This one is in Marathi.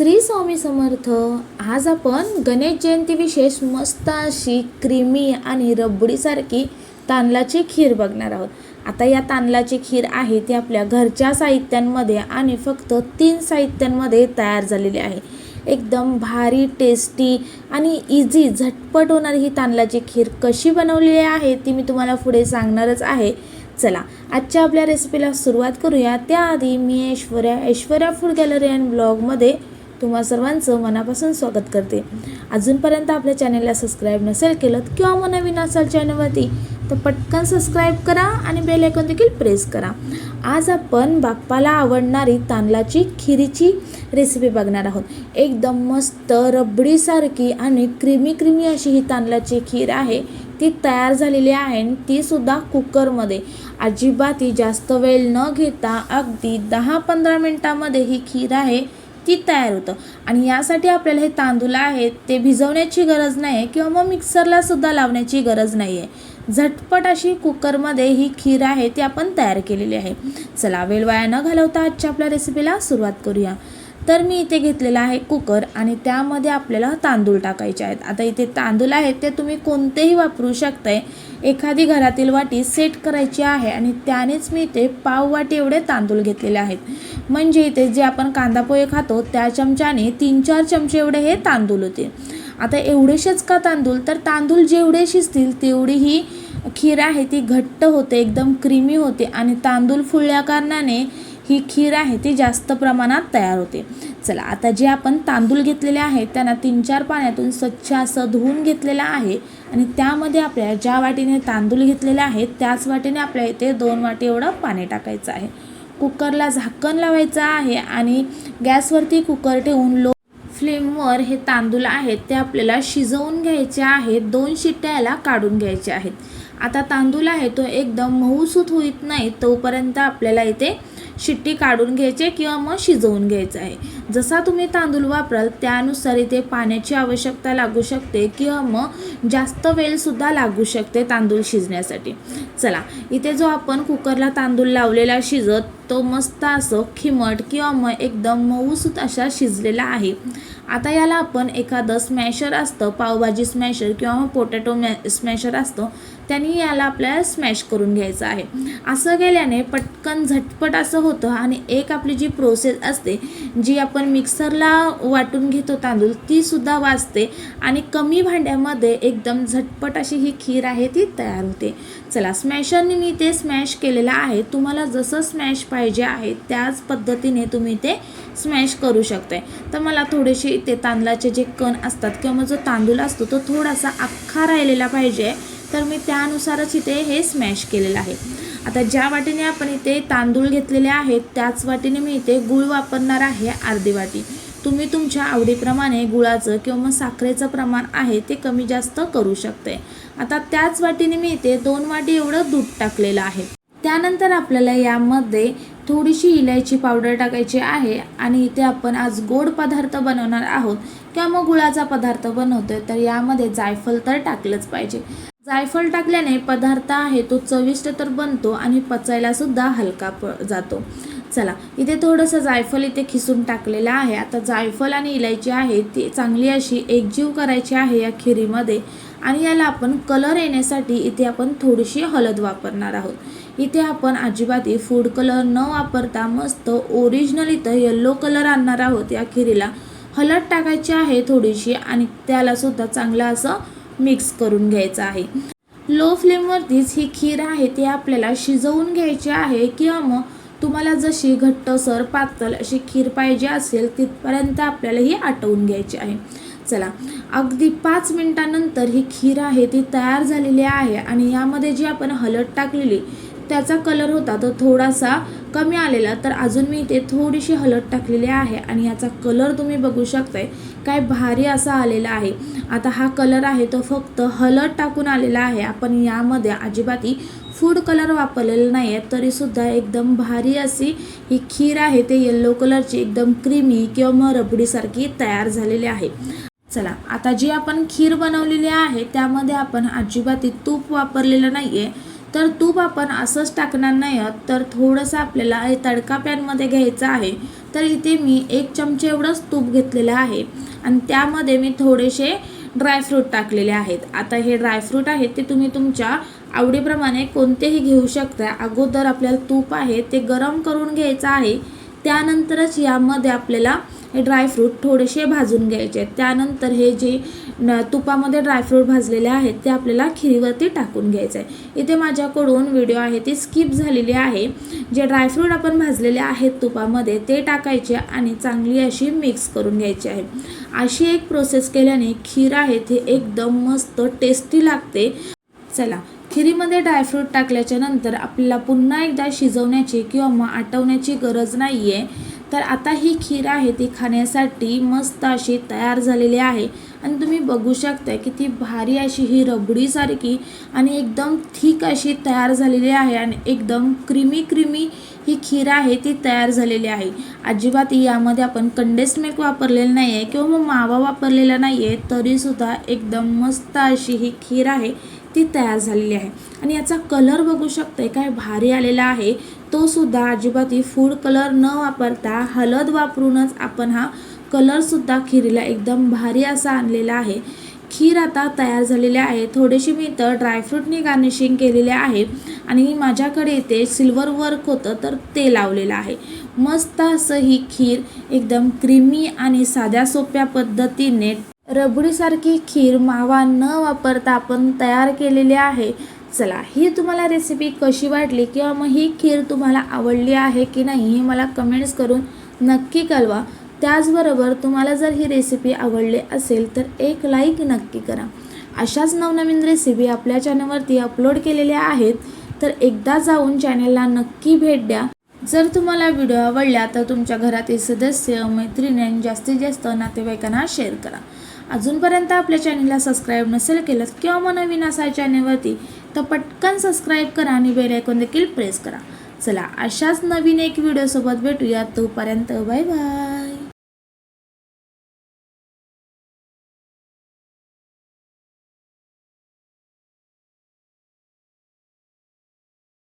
श्री स्वामी समर्थ आज आपण गणेश जयंती विशेष मस्त अशी क्रीमी आणि रबडीसारखी तांदळाची खीर बघणार आहोत. आता या तांदळाची खीर आहे ती आपल्या घरच्या साहित्यांमध्ये आणि फक्त तीन साहित्यांमध्ये तयार झालेली आहे. एकदम भारी टेस्टी आणि इझी झटपट होणारी ही तांदळाची खीर कशी बनवलेली आहे ती मी तुम्हाला पुढे सांगणारच आहे. चला आजच्या आपल्या रेसिपीला सुरुवात करूया. त्याआधी मी Aishwarya Aishwarya food gallery and ब्लॉगमध्ये तुम्हा सर्वांचं मनापासून स्वागत करते. अजूनपर्यंत आपल्या चॅनलला सबस्क्राईब नसेल केलं किंवा मग नवीन असाल चॅनलवरती तर पटकन सबस्क्राईब करा आणि बेल आयकॉन देखील प्रेस करा. आज आपण बाप्पाला आवडणारी तांदळाची खिरीची रेसिपी बघणार आहोत. एकदम मस्त रबडीसारखी आणि क्रिमी क्रिमी अशी ही तांदळाची खीर आहे. ती तयार झालेली आहे आणि तीसुद्धा कुकरमध्ये. अजिबात ही जास्त वेळ न घेता अगदी दहा पंधरा मिनटामध्ये ही खीर आहे. ती तयार होतं. आणि यासाठी आपल्याला हे तांदूळ आहेत ते भिजवण्याची गरज नाही आहे किंवा मग मिक्सरला सुद्धा लावण्याची गरज नाही आहे झटपट अशी कुकरमध्ये ही खीर आहे ती आपण तयार केलेली आहे. चला वेळ वाया न घालवता आजच्या आपल्या रेसिपीला सुरुवात करूया. तर मी इथे घेतलेला आहे कुकर आणि त्यामध्ये आपल्याला तांदूळ टाकायचे आहेत. आता इथे तांदूळ आहेत ते तुम्ही कोणतेही वापरू शकताय. एखादी घरातील वाटी सेट करायची आहे आणि त्यानेच मी इथे पाव वाटी एवढे तांदूळ घेतलेले आहेत. म्हणजे इथे जे आपण कांदा पोहे खातो त्या चमच्याने तीन चार चमचे एवढे हे तांदूळ होते. आता एवढेसेच का तांदूळ? तर तांदूळ जेवढे शिजतील तेवढी ही खीर आहे ती घट्ट होते एकदम क्रीमी होते आणि तांदूळ फुलल्या कारणाने ही खीर आहे ती जास्त प्रमाणात तयार होते. चला आता जे आपण तांदूळ घेतलेले आहेत त्यांना तीन चार पाण्यातून स्वच्छ असं धुवून घेतलेलं आहे आणि त्यामध्ये आपल्या ज्या वाटीने तांदूळ घेतलेले आहेत त्याच वाटीने आपल्या इथे दोन वाटी एवढं पाणी टाकायचं आहे. कुकरला झाकण लावायचं आहे आणि गॅसवरती कुकर ठेवून लो फ्लेमवर हे तांदूळ आहेत ते आपल्याला शिजवून घ्यायचे आहेत. दोन शिट्ट्या याला काढून घ्यायचे आहेत. आता तांदूळ आहे तो एकदम मऊसूत होईत नाही तोपर्यंत आपल्याला इथे शिट्टी काढून घ्यायचे किंवा मग शिजवून घ्यायचं आहे. जसा तुम्ही तांदूळ वापराल त्यानुसार इथे पाण्याची आवश्यकता लागू शकते किंवा मग जास्त वेळसुद्धा लागू शकते तांदूळ शिजण्यासाठी. चला इथे जो आपण कुकरला तांदूळ लावलेला शिजत तो मस्त असं खिमट किंवा मग एकदम मऊसूत अशा शिजलेला आहे. आता याला आपण एखादं स्मॅशर असतं पावभाजी स्मॅशर किंवा मग पोटॅटो मॅ स्मॅशर असतं त्यांनी याला आपल्याला स्मॅश करून घ्यायचं आहे. असं केल्याने पटकन झटपट असं होतं आणि एक आपली जी प्रोसेस असते जी आपण मिक्सरला वाटून घेतो तांदूळ तीसुद्धा वाचते आणि कमी भांड्यामध्ये एकदम झटपट अशी ही खीर आहे ती तयार होते. चला स्मॅशरने मी ते स्मॅश केलेलं आहे. तुम्हाला जसं स्मॅश पाहिजे आहे त्याच पद्धतीने तुम्ही ते स्मॅश करू शकताय तर मला थोडेसे इथे तांदळाचे जे कण असतात किंवा मग जो तांदूळ असतो तो थोडासा अख्खा राहिलेला पाहिजे. तर मी त्यानुसारच इथे हे स्मॅश केलेलं आहे. आता ज्या वाटीने आपण इथे तांदूळ घेतलेले आहेत त्याच वाटीने मी इथे गुळ वापरणार आहे अर्धी वाटी. तुम्ही तुमच्या आवडीप्रमाणे गुळाचं किंवा मग साखरेचं प्रमाण आहे ते कमी जास्त करू शकते. आता त्याच वाटीने मी इथे दोन वाटी एवढं दूध टाकलेलं आहे. त्यानंतर आपल्याला यामध्ये थोडीशी इलायची पावडर टाकायची आहे आणि इथे आपण आज गोड पदार्थ बनवणार आहोत. किंवा मग गुळाचा पदार्थ बनवतोय तर यामध्ये जायफळ तर टाकलंच पाहिजे. जायफळ टाकल्याने पदार्थ आहे तो चविष्ट तर बनतो आणि पचायला सुद्धा हलका प जातो. चला इथे थोडंसं जायफळ इथे खिसून टाकलेलं आहे. आता जायफळ आणि इलायची आहे ती चांगली अशी एकजीव करायची आहे या खिरीमध्ये आणि याला आपण कलर येण्यासाठी इथे आपण थोडीशी हळद वापरणार आहोत. इथे आपण अजिबात फूड कलर न वापरता मस्त ओरिजिनल इथं येल्लो कलर आणणार आहोत या खिरीला. हलद टाकायची आहे थोडीशी आणि त्यालासुद्धा चांगलं असं मिक्स करून घ्यायचं आहे. लो फ्लेमवरतीच ही खीर आहे ती आपल्याला शिजवून घ्यायची आहे किंवा मग तुम्हाला जशी घट्टसर पातळ अशी खीर पाहिजे असेल तिथपर्यंत आपल्याला ही आटवून घ्यायची आहे. चला अगदी पाच मिनटानंतर ही खीर आहे ती तयार झालेली आहे आणि यामध्ये जी आपण हलद टाकलेली त्याचा कलर होता तो थोडासा कमी आलेला तर अजून मी इथे थोडीशी हळद टाकलेली आहे आणि याचा कलर तुम्ही बघू शकताय. काय भारी असा आलेला आहे. आता हा कलर आहे तो फक्त हळद टाकून आलेला आहे. आपण यामध्ये अजिबातही फूड कलर वापरलेला नाही आहे तरीसुद्धा एकदम भारी अशी ही खीर आहे. ते येल्लो कलरची एकदम क्रीमी किंवा मग रबडीसारखी तयार झालेली आहे. चला आता जी आपण खीर बनवलेली आहे त्यामध्ये आपण अजिबात तूप वापरलेलं नाही आहे तर तूप आपण असंच टाकणार नाही आहोत. तर थोडंसं आपल्याला हे तडका पॅनमध्ये घ्यायचं आहे. तर इथे मी एक चमचे एवढंच तूप घेतलेलं आहे. आणि त्यामध्ये मी थोडेसे ड्रायफ्रूट टाकलेले आहेत. आता हे ड्रायफ्रूट आहेत ते तुम्ही तुमच्या आवडीप्रमाणे कोणतेही घेऊ शकता. अगोदर आपल्याला तूप आहे ते गरम करून घ्यायचं आहे. त्यानंतरच यामध्ये आपल्याला हे ड्रायफ्रूट थोडेसे भाजून घ्यायचे. आहेत त्यानंतर हे जे तुपामध्ये ड्रायफ्रूट भाजलेले आहेत ते आपल्याला खिरीवरती टाकून घ्यायचं आहे इथे माझ्याकडून व्हिडिओ आहे ती स्किप झालेली आहे. जे ड्रायफ्रूट आपण भाजलेले आहेत तुपामध्ये ते टाकायचे आणि चांगली अशी मिक्स करून घ्यायची आहे. अशी एक प्रोसेस केल्याने खीर आहे ती एकदम मस्त टेस्टी लागते. चला खिरीमध्ये ड्रायफ्रूट टाकल्याच्या नंतर आपल्याला पुन्हा एकदा शिजवण्याची किंवा मग आटवण्याची गरज नाही आहे तर आता ही खीर आहे ती खाण्यासाठी मस्त अशी तयार झालेली आहे. आणि तुम्ही बघू शकता किती भारी अशी ही रबडीसारखी आणि एकदम थिक अशी तयार झालेली आहे आणि एकदम क्रिमी क्रिमी ही खीर आहे ती तयार झालेली आहे. अजिबात यामध्ये आपण कंडेन्स मिल्क वापरलेलं नाही आहे किंवा मग मावा वापरलेला नाही आहे तरीसुद्धा एकदम मस्त अशी ही खीर आहे. ती तयार झालेली आहे. आणि याचा कलर बघू शकते काय भारी आलेला आहे. तो सुद्धा अजिबात फूड कलर न वापरता हळद वापरूनच आपण हा कलरसुद्धा खिरीला एकदम भारी असा आणलेला आहे. खीर आता तयार झालेली आहे. थोडेशी मी इथं ड्रायफ्रूटने गार्निशिंग केलेले आहे. आणि माझ्याकडे इथे सिल्वर वर्क होतं तर ते लावलेलं आहे. मस्त असं ही खीर एकदम क्रीमी आणि साध्या सोप्या पद्धतीने रबडीसारखी खीर मावा न वापरता आपण तयार केलेली आहे. चला ही तुम्हाला रेसिपी कशी वाटली किंवा मग ही खीर तुम्हाला आवडली आहे की नाही हे मला कमेंट्स करून नक्की कळवा. त्याचबरोबर तुम्हाला जर ही रेसिपी आवडली असेल तर एक लाईक नक्की करा. अशाच नवनवीन रेसिपी आपल्या चॅनलवरती अपलोड केलेल्या आहेत तर एकदा जाऊन चॅनलला नक्की भेट द्या. जर तुम्हाला व्हिडिओ आवडला तर तुमच्या घरातील सदस्य मैत्रिणी जास्तीत जास्त नातेवाईकांना शेअर करा. अजूनपर्यंत आपल्या चॅनलला सबस्क्राईब नसेल केलं किंवा मग नवीन असा चॅनलवरती तर पटकन सबस्क्राईब करा आणि बेल आयकॉन देखील प्रेस करा. चला अशाच नवीन एक व्हिडिओसोबत भेटूया तोपर्यंत बाय बाय